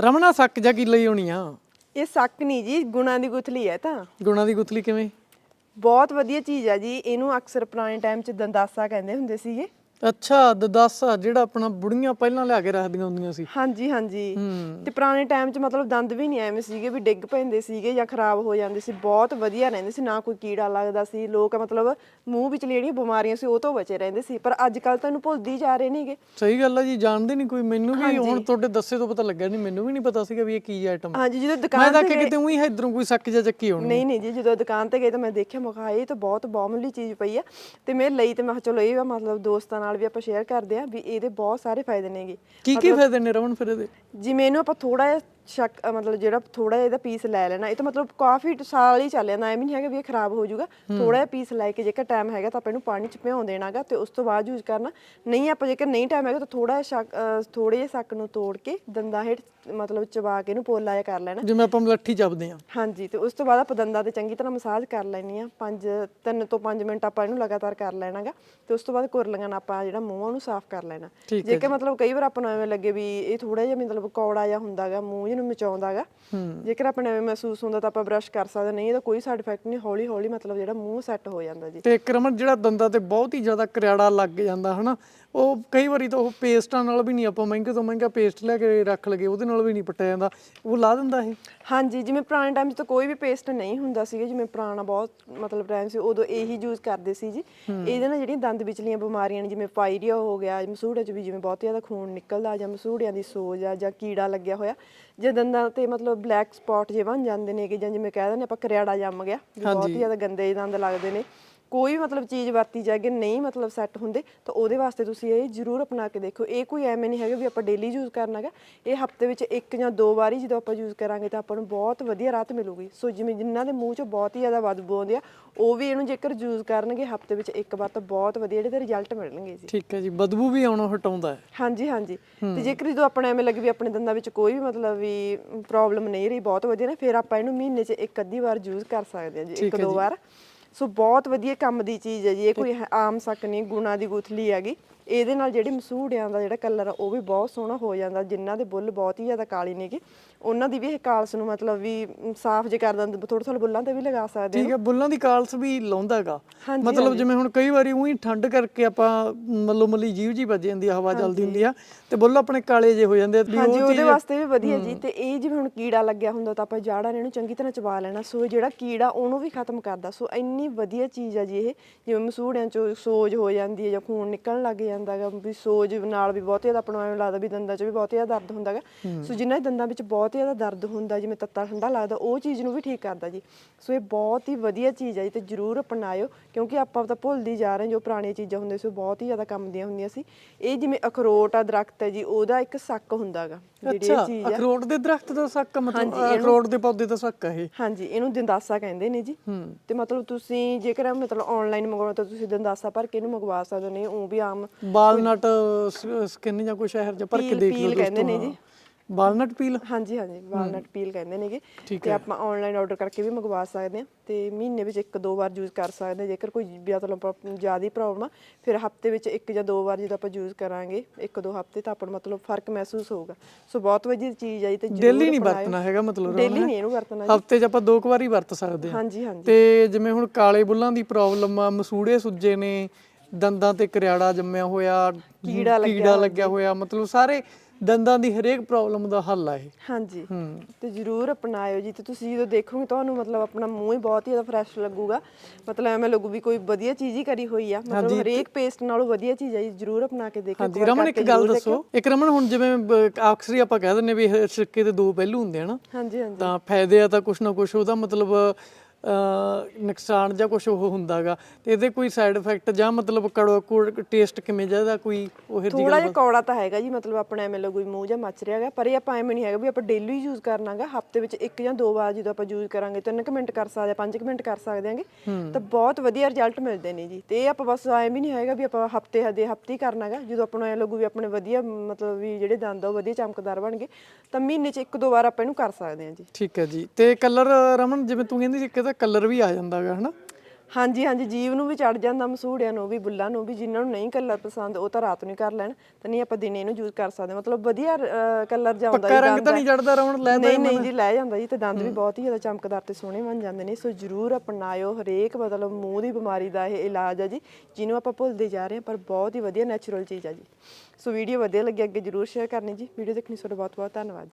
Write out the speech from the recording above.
ਰਮਣਾ ਸੱਕ ਜਾ ਕੀ ਲਈ ਹੋਣੀ ਆ? ਇਹ ਸੱਕ ਨਹੀਂ ਜੀ ਗੁਣਾਂ ਦੀ ਗੁਥਲੀ ਹੈ ਤਾਂ। ਗੁਣਾ ਦੀ ਗੁਥਲੀ ਕਿਵੇਂ? ਬਹੁਤ ਵਧੀਆ ਚੀਜ਼ ਹੈ ਜੀ ਇਹਨੂੰ ਅਕਸਰ ਪੁਰਾਣੇ ਟਾਈਮ 'ਚ ਦੰਦਾਸਾ ਕਹਿੰਦੇ ਹੁੰਦੇ ਸੀਗੇ। ਅੱਛਾ ਦਦਾਸਾ ਜਿਹੜਾ ਆਪਣਾ ਬੁੜੀਆਂ ਪਹਿਲਾਂ ਲਿਆ ਕੇ ਰੱਖਦੀਆਂ ਹੁੰਦੀਆਂ ਸੀ। ਹਾਂਜੀ ਹਾਂਜੀ। ਹੂੰ। ਤੇ ਪੁਰਾਣੇ ਟਾਈਮ 'ਚ ਮਤਲਬ ਦੰਦ ਵੀ ਨਹੀਂ ਐਵੇਂ ਸੀਗੇ ਵੀ ਡਿੱਗ ਪੈਂਦੇ ਸੀਗੇ ਜਾਂ ਖਰਾਬ ਹੋ ਜਾਂਦੇ ਸੀ। ਬਹੁਤ ਵਧੀਆ ਰਹਿੰਦੇ ਸੀ ਨਾ ਕੋਈ ਕੀੜਾ ਲੱਗਦਾ ਸੀ। ਲੋਕ ਮਤਲਬ ਮੂੰਹ ਵਿੱਚ ਜਿਹੜੀਆਂ ਬਿਮਾਰੀਆਂ ਸੀ ਉਹ ਤੋਂ ਬਚੇ ਰਹਿੰਦੇ ਸੀ। ਪਰ ਅੱਜ ਕੱਲ ਤਾਂ ਇਹਨੂੰ ਭੁੱਲਦੀ ਜਾ ਰਹੇ ਨੇਗੇ। ਸਹੀ ਗੱਲ ਆ ਜੀ ਜਾਣਦੇ ਨਹੀਂ ਕੋਈ। ਮੈਨੂੰ ਵੀ ਹੁਣ ਤੁਹਾਡੇ ਦੱਸੇ ਤੋਂ ਪਤਾ ਲੱਗਿਆ ਨਹੀਂ ਮੈਨੂੰ ਵੀ ਨਹੀਂ ਪਤਾ ਸੀਗਾ ਵੀ ਇਹ ਕੀ ਆਈਟਮ ਹਾਂਜੀ ਜਦੋਂ ਮੈਂ ਦੁਕਾਨ ਤਾਂ ਤੇ ਕਿ ਕਿਤੇ ਉਹੀ ਇਧਰੋਂ ਕੋਈ ਸੱਕ ਜਾ ਚੱਕੀ ਹੋਣੀ। ਨਹੀਂ ਨਹੀਂ ਜੀ ਜਦੋਂ ਦੁਕਾਨ ਤੇ ਗਏ ਤਾਂ ਮੈਂ ਦੇਖਿਆ ਮੈਂ ਕਿਹਾ ਇਹ ਤਾਂ ਬਹੁਤ ਬਹੁਮੁੱਲੀ ਚੀਜ਼ ਪਈ ਆ। ਤੇ ਮੈਂ ਲਈ ਤੇ ਮੈਂ ਕਿਹਾ ਚਲੋ ਇਹ ਮਤਲਬ ਦੋਸਤਾਂ ਨਾਲ ਵੀ ਆਪਾਂ ਸ਼ੇਅਰ ਕਰਦੇ ਆ ਵੀ ਇਹਦੇ ਬਹੁਤ ਸਾਰੇ ਫਾਇਦੇ ਨੇਗੇ। ਕੀ ਕੀ ਫਾਇਦੇ ਨੇ ਰਮਨ ਫਿਰ ਇਹਦੇ? ਜਿਵੇਂ ਇਹਨੂੰ ਆਪਾਂ ਥੋੜਾ ਜਿਹਾ ਸ਼ੱਕ ਅ, ਮਤਲਬ ਜਿਹੜਾ ਥੋੜਾ ਜਿਹਾ ਇਹਦਾ ਪੀਸ ਲੈ ਲੈਣਾ ਇਹ ਤਾਂ ਮਤਲਬ ਕਾਫੀ ਸਾਲ ਹੀ ਚੱਲ ਜਾਂਦਾ ਐਵੇਂ ਨਹੀਂ ਹੈਗਾ ਵੀ ਇਹ ਖਰਾਬ ਹੋ ਜਾਊਗਾ। ਥੋੜਾ ਜਿਹਾ ਪੀਸ ਲੈ ਕੇ ਜੇਕਰ ਟਾਈਮ ਹੈਗਾ ਤਾਂ ਆਪਾਂ ਇਹਨੂੰ ਪਾਣੀ 'ਚ ਭਿਉਂ ਦੇਣਾਗਾ ਤੇ ਉਸ ਤੋਂ ਬਾਅਦ ਯੂਜ਼ ਕਰਨਾ। ਨਹੀਂ ਆਪਾਂ ਜੇਕਰ ਨਹੀਂ ਟਾਈਮ ਹੈਗਾ ਤਾਂ ਥੋੜਾ ਜਿਹਾ ਸ਼ੱਕ ਥੋੜੇ ਜਿਹੇ ਸ਼ੱਕ ਨੂੰ ਤੋੜ ਕੇ ਦੰਦਾਂ ਹੇਠ ਮਤਲਬ ਚਬਾ ਕੇ ਇਹਨੂੰ ਪੋਲਾ ਜਿਹਾ ਕਰ ਲੈਣਾ। ਜਿਵੇਂ ਆਪਾਂ ਮਲੱਠੀ ਜਪਦੇ ਆ ਹਾਂਜੀ ਤੇ ਉਸ ਤੋਂ ਬਾਅਦ ਆਪਾਂ ਦੰਦਾਂ ਤੇ ਚੰਗੀ ਤਰ੍ਹਾਂ ਮਸਾਜ ਕਰ ਲੈਣੀ ਆ 5 3 ਤੋਂ 5 ਮਿੰਟ ਆਪਾਂ ਇਹਨੂੰ ਲਗਾਤਾਰ ਕਰ ਲੈਣਾਗਾ ਤੇ ਉਸ ਤੋਂ ਬਾਅਦ ਕੁਰਲੀਆਂ ਨਾਲ ਆਪਾਂ ਜਿਹੜਾ ਮੂੰਹ ਆ ਉਹਨੂੰ ਸਾਫ਼ ਕਰ ਲੈਣਾ। ਠੀਕ ਹੈ ਜੇਕਰ ਮਤਲਬ ਕਈ ਵਾਰ ਆਪਾਂ ਨੂੰ ਐਵੇਂ ਲੱਗੇ ਵੀ ਇਹ ਥੋੜਾ ਜਿਹਾ ਮਤਲਬ ਕੌੜਾ ਜਿਹਾ ਹੁੰਦਾਗਾ ਮੂੰਹ ਮਚਾਉਂਦਾ ਹੈਗਾ ਜੇਕਰ ਆਪਾਂ ਨੂੰ ਐਵੇਂ ਮਹਿਸੂਸ ਹੁੰਦਾ ਤਾਂ ਆਪਾਂ ਬਰਸ਼ ਕਰ ਸਕਦੇ ਨਹੀਂ ਇਹਦਾ ਕੋਈ ਸਾਈਡ ਇਫੈਕਟ ਨਹੀਂ ਹੌਲੀ ਹੌਲੀ ਮਤਲਬ ਜਿਹੜਾ ਮੂੰਹ ਸੈੱਟ ਹੋ ਜਾਂਦਾ ਜੀ। ਤੇ ਇੱਕ ਜਿਹੜਾ ਦੰਦਾਂ ਤੇ ਬਹੁਤ ਹੀ ਜ਼ਿਆਦਾ ਕਰਿਆੜਾ ਲੱਗ ਜਾਂਦਾ, ਹਨਾ? ਉਹ ਕਈ ਵਾਰੀ ਤਾਂ ਉਹ ਪੇਸਟਾਂ ਨਾਲ ਵੀ ਨਹੀਂ ਆਪਾਂ ਮਹਿੰਗੇ ਤੋਂ ਮਹਿੰਗਾ ਪੇਸਟ ਲੈ ਕੇ ਰੱਖ ਲਗੇ ਉਹਦੇ ਨਾਲ ਵੀ ਨਹੀਂ ਪਟਿਆ ਜਾਂਦਾ। ਉਹ ਲਾ ਦਿੰਦਾ ਇਹ? ਹਾਂਜੀ ਜਿਵੇਂ ਪੁਰਾਣੇ ਟਾਈਮ 'ਚ ਤਾਂ ਕੋਈ ਵੀ ਪੇਸਟ ਨਹੀਂ ਹੁੰਦਾ ਸੀਗਾ ਜਿਵੇਂ ਪੁਰਾਣਾ ਬਹੁਤ ਮਤਲਬ ਟਾਈਮ ਸੀ ਉਦੋਂ ਇਹੀ ਯੂਜ਼ ਕਰਦੇ ਸੀ ਜੀ। ਇਹਦੇ ਨਾਲ ਜਿਹੜੀਆਂ ਦੰਦ ਵਿਚਲੀਆਂ ਬਿਮਾਰੀਆਂ ਨੇ ਜਿਵੇਂ ਪਾਇਰੀਆ ਹੋ ਗਿਆ ਮਸੂੜੇ 'ਚ ਵੀ ਜਿਵੇਂ ਬਹੁਤ ਜ਼ਿਆਦਾ ਖੂਨ ਨਿਕਲਦਾ ਜਾਂ ਮਸੂੜਿਆਂ ਦੀ ਸੋਜ ਆ ਜਾਂ ਕੀੜਾ ਲੱਗਿਆ ਹੋਇਆ ਜੇ ਦੰਦਾਂ ਤੇ ਮਤਲਬ ਬਲੈਕ ਸਪੌਟ ਜੇ ਬਣ ਜਾਂਦੇ ਨੇ ਕਿ ਜਾਂ ਜਿਵੇਂ ਕਹਿ ਦਿੰਦੇ ਆਪਾਂ ਕਰਿਆੜਾ ਜੰਮ ਗਿਆ ਬਹੁਤ ਜ਼ਿਆਦਾ ਗੰਦੇ ਦੰਦ ਲੱਗਦੇ ਨੇ। ਕੋਈ ਵੀ ਮਤਲਬ ਚੀਜ਼ ਵਰਤੀ ਜਾਏਗੀ ਨਹੀਂ ਮਤਲਬ ਸੈੱਟ ਹੁੰਦੇ ਤਾਂ ਉਹਦੇ ਵਾਸਤੇ ਤੁਸੀਂ ਇਹ ਜ਼ਰੂਰ ਅਪਣਾ ਕੇ ਦੇਖੋ ਇਹ ਕੋਈ ਐਵੇਂ ਨਹੀਂ ਹੈਗਾ ਵੀ ਆਪਾਂ ਡੇਲੀ ਯੂਜ਼ ਕਰਨਾਗਾ ਇਹ ਹਫ਼ਤੇ ਵਿੱਚ ਇੱਕ ਜਾਂ ਦੋ ਵਾਰੀ ਜਦੋਂ ਆਪਾਂ ਯੂਜ਼ ਕਰਾਂਗੇ ਤਾਂ ਆਪਾਂ ਨੂੰ ਬਹੁਤ ਵਧੀਆ ਰਾਹਤ ਮਿਲੂਗੀ। ਸੋ ਜਿਵੇਂ ਜਿਨ੍ਹਾਂ ਦੇ ਮੂੰਹ 'ਚੋਂ ਬਹੁਤ ਹੀ ਜ਼ਿਆਦਾ ਬਦਬੂ ਆਉਂਦੀ ਆ ਉਹ ਵੀ ਇਹਨੂੰ ਜੇਕਰ ਯੂਜ਼ ਕਰਨਗੇ ਹਫ਼ਤੇ ਵਿੱਚ ਇੱਕ ਵਾਰ ਤਾਂ ਬਹੁਤ ਵਧੀਆ ਜਿਹੜੇ ਰਿਜ਼ਲਟ ਮਿਲਣਗੇ ਜੀ। ਠੀਕ ਹੈ ਜੀ ਬਦਬੂ ਵੀ ਆਉਣੋਂ ਹਟਾਉਂਦਾ ਹੈ। ਹਾਂਜੀ ਹਾਂਜੀ। ਤੇ ਜੇਕਰ ਜਦੋਂ ਆਪਣੇ ਐਵੇਂ ਲੱਗੇ ਵੀ ਆਪਣੇ ਦੰਦਾਂ ਵਿੱਚ ਕੋਈ ਵੀ ਮਤਲਬ ਵੀ ਪ੍ਰੋਬਲਮ ਨਹੀਂ ਰਹੀ ਬਹੁਤ ਵਧੀਆ ਨੇ ਫਿਰ ਆਪਾਂ ਇਹਨੂੰ ਮਹੀਨੇ 'ਚ ਇੱਕ ਅੱਧੀ ਵਾਰ ਯੂਜ਼ ਕਰ ਸਕਦੇ ਹਾਂ ਜੀ ਇੱਕ ਦੋ ਵਾਰ। ਸੋ ਬਹੁਤ ਵਧੀਆ ਕੰਮ ਦੀ ਚੀਜ਼ ਹੈ ਜੀ। ਇਹ ਕੋਈ ਆਮ ਸੱਕ ਨਹੀਂ ਗੁਣਾ ਦੀ ਗੁਥਲੀ ਹੈਗੀ। ਇਹਦੇ ਨਾਲ ਜਿਹੜੇ ਮਸੂੜਿਆਂ ਦਾ ਜਿਹੜਾ ਕਲਰ ਆ ਉਹ ਵੀ ਬਹੁਤ ਸੋਹਣਾ ਹੋ ਜਾਂਦਾ। ਜਿਨ੍ਹਾਂ ਦੇ ਬੁੱਲ ਬਹੁਤ ਹੀ ਜ਼ਿਆਦਾ ਕਾਲੇ ਨੇਗੇ ਉਹਨਾਂ ਦੀ ਵੀ ਇਹ ਕਾਲਸ ਨੂੰ ਮਤਲਬ ਵੀ ਸਾਫ਼ ਜੇ ਕਰ ਦਿੰਦੇ ਥੋੜਾ ਥੋੜਾ ਬੁੱਲਾਂ ਤੇ ਵੀ ਲਗਾ ਸਕਦੇ ਠੀਕ ਹੈ ਬੁੱਲਾਂ ਦੀ ਕਾਲਸ ਵੀ ਲਾਉਂਦਾਗਾ। ਹਾਂਜੀ, ਮਤਲਬ ਜਿਵੇਂ ਹੁਣ ਕਈ ਵਾਰੀ ਉਹੀ ਠੰਡ ਕਰਕੇ ਆਪਾਂ ਮੱਲੋ ਮੱਲੀ ਜੀਵ ਜੀ ਵੱਜ ਜਾਂਦੀ ਆ ਹਵਾ ਚੱਲਦੀ ਹੁੰਦੀ ਆ ਤੇ ਬੁੱਲ ਆਪਣੇ ਕਾਲੇ ਜੇ ਹੋ ਜਾਂਦੇ ਆ ਵੀ ਹਾਂਜੀ ਉਹ ਉਹਦੇ ਵਾਸਤੇ ਵੀ ਵਧੀਆ ਜੀ ਤੇ ਇਹ ਜਿਵੇਂ ਹੁਣ ਕੀੜਾ ਲੱਗਿਆ ਹੁੰਦਾ ਤਾਂ ਆਪਾਂ ਜਾੜਾਂ ਨੇ ਇਹਨੂੰ ਚੰਗੀ ਤਰ੍ਹਾਂ ਚਬਾ ਲੈਣਾ। ਸੋ ਇਹ ਜਿਹੜਾ ਕੀੜਾ ਉਹਨੂੰ ਵੀ ਖਤਮ ਕਰਦਾ। ਸੋ ਇੰਨੀ ਵਧੀਆ ਚੀਜ਼ ਆ ਜੀ ਇਹ ਜਿਵੇਂ ਮਸੂੜਿਆਂ ਚੋਂ ਸੋਜ ਹੋ ਜਾਂਦੀ ਹੈ ਜਾਂ ਖੂਨ ਨਿਕਲਣ ਲੱਗ ਜਾਂਦਾਗਾ ਵੀ ਸੋਜ ਨਾਲ ਵੀ ਬਹੁਤ ਜ਼ਿਆਦਾ ਆਪਾਂ ਨੂੰ ਐਵੇਂ ਲੱਗਦਾ ਵੀ ਦੰਦਾਂ 'ਚ ਵੀ ਬਹੁਤ ਜ਼ਿਆਦਾ ਦਰਦ ਹੁੰਦਾਗਾ ਸੋ ਜਿਨ੍ਹਾਂ ਦੇ ਦੰਦਾਂ ਵਿੱਚ ਬਹੁਤ ਜ਼ਿਆਦਾ ਦਰਦ ਹੁੰਦਾ ਜਿਵੇਂ ਤੱਤਾ ਠੰਡਾ ਲੱਗਦਾ ਉਹ ਚੀਜ਼ ਨੂੰ ਵੀ ਠੀਕ ਕਰਦਾ ਜੀ। ਸੋ ਇਹ ਬਹੁਤ ਹੀ ਵਧੀਆ ਚੀਜ਼ ਹੈ ਜੀ ਤੇ ਜਰੂਰ ਅਪਣਾਇਓ ਕਿਉਂਕਿ ਆਪਾਂ ਤਾਂ ਭੁੱਲਦੀ ਜਾ ਰਹੇ ਹਾਂ ਜੋ ਪੁਰਾਣੀਆਂ ਚੀਜ਼ਾਂ ਹੁੰਦੀਆਂ ਸੀ ਉਹ ਬਹੁਤ ਹੀ ਜ਼ਿਆਦਾ ਕੰਮ ਦੀਆਂ ਹੁੰਦੀਆਂ ਸੀ। ਇਹ ਜਿਵੇਂ ਅਖਰੋਟ ਆ ਦਰਖਤ ਹੈ ਜੀ ਉਹਦਾ ਇੱਕ ਸੱਕ ਹੁੰਦਾਗਾ ਜਿਹੜੀ ਇਹ ਅੱਛਾ ਚੀਜ਼ ਆ। ਅਖਰੋਟ ਦੇ ਦਰਖਤ ਦਾ ਸੱਕ ਮਤਲਬ ਅਖਰੋਟ ਦੇ ਪੌਦੇ ਦਾ ਸੱਕ ਆ ਇਹ। ਹਾਂਜੀ ਇਹਨੂੰ ਦੰਦਾਸਾ ਕਹਿੰਦੇ ਨੇ ਜੀ। ਤੇ ਮਤਲਬ ਤੁਸੀਂ ਜੇਕਰ ਮਤਲਬ ਆਨਲਾਈਨ ਮੰਗਵਾਉਣਾ ਤਾਂ ਤੁਸੀਂ ਦੰਦਾਸਾ ਭਰ ਕੇ ਇਹਨੂੰ ਮੰਗਵਾ ਸਕਦੇ ਨਹੀਂ ਉਹ ਵੀ ਆਮ ਵਾਲਨਟ ਸਕਿਨ ਜਾਂ ਕੋਈ ਸ਼ਹਿਰ ਜਾਂ ਭਰ ਕੇ ਦੇਖ ਲਓ ਕਹਿੰਦੇ ਨੇ ਜੀ। Walnut peel? ਹਾਂਜੀ ਹਾਂਜੀ ਵਾਲਨਟ ਪੀਲ ਕਹਿੰਦੇ ਨੇਗੇ। ਤੇ ਆਪਾਂ ਆਨਲਾਈਨ ਆਰਡਰ ਕਰਕੇ ਵੀ ਮੰਗਵਾ ਸਕਦੇ ਹਾਂ ਤੇ ਮਹੀਨੇ ਵਿੱਚ ਇੱਕ ਦੋ ਵਾਰ ਯੂਜ਼ ਕਰ ਸਕਦੇ ਹਾਂ। ਜੇਕਰ ਕੋਈ ਮਤਲਬ ਜ਼ਿਆਦਾ ਪ੍ਰੋਬਲਮ ਆ ਫਿਰ ਹਫ਼ਤੇ ਵਿੱਚ ਇੱਕ ਜਾਂ ਦੋ ਵਾਰ ਜਦੋਂ ਆਪਾਂ ਯੂਜ਼ ਕਰਾਂਗੇ ਇੱਕ ਦੋ ਹਫ਼ਤੇ ਤਾਂ ਆਪਾਂ ਨੂੰ ਮਤਲਬ ਫ਼ਰਕ ਮਹਿਸੂਸ ਹੋਊਗਾ। ਸੋ ਬਹੁਤ ਵਧੀਆ ਚੀਜ਼ ਆ ਜੀ ਤੇ ਡੇਲੀ ਨਹੀਂ ਵਰਤਣਾ ਹੈਗਾ ਮਤਲਬ ਡੇਲੀ ਨਹੀਂ ਇਹਨੂੰ ਵਰਤਣਾ ਹਫ਼ਤੇ 'ਚ ਆਪਾਂ ਦੋ ਕੁ ਵਾਰੀ ਵਰਤ ਸਕਦੇ ਹਾਂ। ਹਾਂਜੀ ਹਾਂਜੀ। ਤੇ ਜਿਵੇਂ ਹੁਣ ਕਾਲੇ ਬੁੱਲਾਂ ਦੀ ਪ੍ਰੋਬਲਮ ਆ ਮਸੂੜੇ ਸੁੱਜੇ ਨੇ ਦੰਦਾਂ ਤੇ ਕਰਿਆੜਾ ਜੰਮਿਆ ਹੋਇਆ ਕੀੜਾ ਕੀੜਾ ਲੱਗਿਆ ਹੋਇਆ ਮਤਲਬ ਸਾਰੇ ਦੰਦਾਂ ਦੀ ਹਰੇਕ ਪ੍ਰੋਬਲਮ ਦਾ ਹੱਲ ਆ ਇਹ। ਹਾਂਜੀ। ਹੂੰ। ਤੇ ਜਰੂਰ ਅਪਣਾਇਓ ਜੀ ਤੇ ਤੁਸੀਂ ਜਦੋਂ ਦੇਖੋਗੇ ਤੁਹਾਨੂੰ ਮਤਲਬ ਆਪਣਾ ਮੂੰਹ ਹੀ ਬਹੁਤ ਹੀ ਜ਼ਿਆਦਾ ਫਰੈਸ਼ ਲੱਗੂਗਾ। ਮਤਲਬ ਐਵੇਂ ਲੱਗੂ ਵੀ ਕੋਈ ਵਧੀਆ ਚੀਜ਼ ਹੀ ਕਰੀ ਹੋਈ ਆ। ਮਤਲਬ ਹਰੇਕ ਪੇਸਟ ਨਾਲੋਂ ਵਧੀਆ ਚੀਜ਼ ਹੈ ਜੀ ਜਰੂਰ ਅਪਣਾ ਕੇ ਦੇਖਿਓ ਹਾਂਜੀ ਰਮਨ ਇੱਕ ਗੱਲ ਦੱਸੋ। ਇੱਕ ਰਮਨ ਹੁਣ ਜਿਵੇਂ ਹੀ ਆਪਾਂ ਕਹਿ ਦਿੰਨੇ ਵੀ ਸਿੱਕੇ ਦੇ ਦੋ ਪਹਿਲੂ ਹੁੰਦੇ ਹਨ ਹਾਂਜੀ ਹਾਂਜੀ। ਤਾਂ ਫਾਇਦੇ ਆ ਤਾਂ ਕੁਛ ਨਾ ਕੁਛ ਉਹਦਾ ਮਤਲਬ ਨੁਕਸਾਨ ਜਾਂ ਕੁਛ ਉਹ ਹੁੰਦਾਗਾ। ਤੇ ਇਹਦੇ ਕੋਈ ਸਾਈਡ ਇਫੈਕਟ ਜਾਂ ਮਤਲਬ ਕੜੋ ਟੇਸਟ ਕਿਵੇਂ ਜ਼ਿਆਦਾ ਕੋਈ ਉਹ ਜਿਹੀ ਥੋੜਾ ਜਿਹਾ ਕੌੜਾ ਤਾਂ ਹੈਗਾ ਜੀ ਮਤਲਬ ਆਪਣਾ ਐਵੇਂ ਲੱਗੂ ਮੂੰਹ ਜਾਂ ਮੱਚ ਰਿਹਾ ਹੈਗਾ ਪਰ ਇਹ ਆਪਾਂ ਐਵੇਂ ਨਹੀਂ ਹੈਗਾ ਵੀ ਆਪਾਂ ਡੇਲੀ ਯੂਜ਼ ਕਰਨਾਗਾ। ਹਫ਼ਤੇ ਵਿੱਚ ਇੱਕ ਜਾਂ ਦੋ ਵਾਰ ਜਦੋਂ ਆਪਾਂ ਯੂਜ਼ ਕਰਾਂਗੇ ਤਿੰਨ ਕੁ ਮਿੰਟ ਕਰ ਸਕਦੇ ਆ ਪੰਜ ਕੁ ਮਿੰਟ ਕਰ ਸਕਦੇ ਆਂਗੇ ਤਾਂ ਬਹੁਤ ਵਧੀਆ ਰਿਜ਼ਲਟ ਮਿਲਦੇ ਨੇ ਜੀ। ਤੇ ਇਹ ਆਪਾਂ ਬਸ ਐਵੇਂ ਵੀ ਨਹੀਂ ਹੈਗਾ ਵੀ ਆਪਾਂ ਹਫ਼ਤੇ ਹਦੇ ਹਫ਼ਤੇ ਕਰਨਾਗਾ ਜਦੋਂ ਆਪਾਂ ਨੂੰ ਐ ਲੱਗੂ ਵੀ ਆਪਣੇ ਵਧੀਆ ਮਤਲਬ ਵੀ ਜਿਹੜੇ ਦੰਦ ਆ ਉਹ ਵਧੀਆ ਚਮਕਦਾਰ ਬਣ ਗਏ ਤਾਂ ਮਹੀਨੇ 'ਚ ਇੱਕ ਦੋ ਵਾਰ ਆਪਾਂ ਇਹਨੂੰ ਕਰ ਸਕਦੇ ਹਾਂ ਜੀ। ਠੀਕ ਹੈ ਜੀ। ਤੇ ਕਲਰ ਰਮਨ ਜਿਵੇਂ ਤੂੰ ਕਹਿੰਦੀ ਸੀ ਕਿ ਇਹਦਾ ਕਲਰ ਵੀ ਆ ਜਾਂਦਾਗਾ ਹਨਾ? ਹਾਂਜੀ ਹਾਂਜੀ ਜੀਵ ਨੂੰ ਵੀ ਚੜ ਜਾਂਦਾ ਮਸੂੜਿਆਂ ਨੂੰ ਵੀ ਬੁੱਲਾਂ ਨੂੰ ਵੀ ਜਿਨ੍ਹਾਂ ਨੂੰ ਨਹੀਂ ਕਲਰ ਪਸੰਦ ਉਹ ਤਾਂ ਰਾਤ ਨੂੰ ਹੀ ਕਰ ਲੈਣ। ਤਾਂ ਨਹੀਂ ਆਪਾਂ ਦਿਨੇ ਇਹਨੂੰ ਯੂਜ਼ ਕਰ ਸਕਦੇ। ਹਾਂ। ਮਤਲਬ ਵਧੀਆ ਕਲਰ ਜਾਉਂਦਾ ਪੱਕਾ ਰੰਗ ਤਾਂ ਨਹੀਂ ਜੜਦਾ ਰਾਉਣ ਲੈ ਨਹੀਂ ਨਹੀਂ ਜੀ ਲੈ ਜਾਂਦਾ ਜੀ ਤੇ ਦੰਦ ਵੀ ਬਹੁਤ ਹੀ ਜ਼ਿਆਦਾ ਚਮਕਦਾਰ ਤੇ ਸੋਹਣੇ ਬਣ ਜਾਂਦੇ ਨੇ। ਸੋ ਜਰੂਰ ਅਪਣਾਇਓ ਹਰੇਕ ਮਤਲਬ ਮੂੰਹ ਦੀ ਬਿਮਾਰੀ ਦਾ ਇਹ ਇਲਾਜ ਆ ਜੀ ਜਿਹਨੂੰ ਆਪਾਂ ਭੁੱਲਦੇ ਜਾ ਰਹੇ ਹਾਂ ਪਰ ਬਹੁਤ ਹੀ ਵਧੀਆ ਨੈਚੁਰਲ ਚੀਜ਼ ਆ ਜੀ। ਸੋ ਵੀਡੀਓ ਵਧੀਆ ਲੱਗੀ ਅੱਗੇ ਜਰੂਰ ਸ਼ੇਅਰ ਕਰਨੀ ਜੀ। ਵੀਡੀਓ ਦੇਖਣੀ ਤੁਹਾਡਾ ਬਹੁਤ ਬਹੁਤ ਧੰਨਵਾਦ।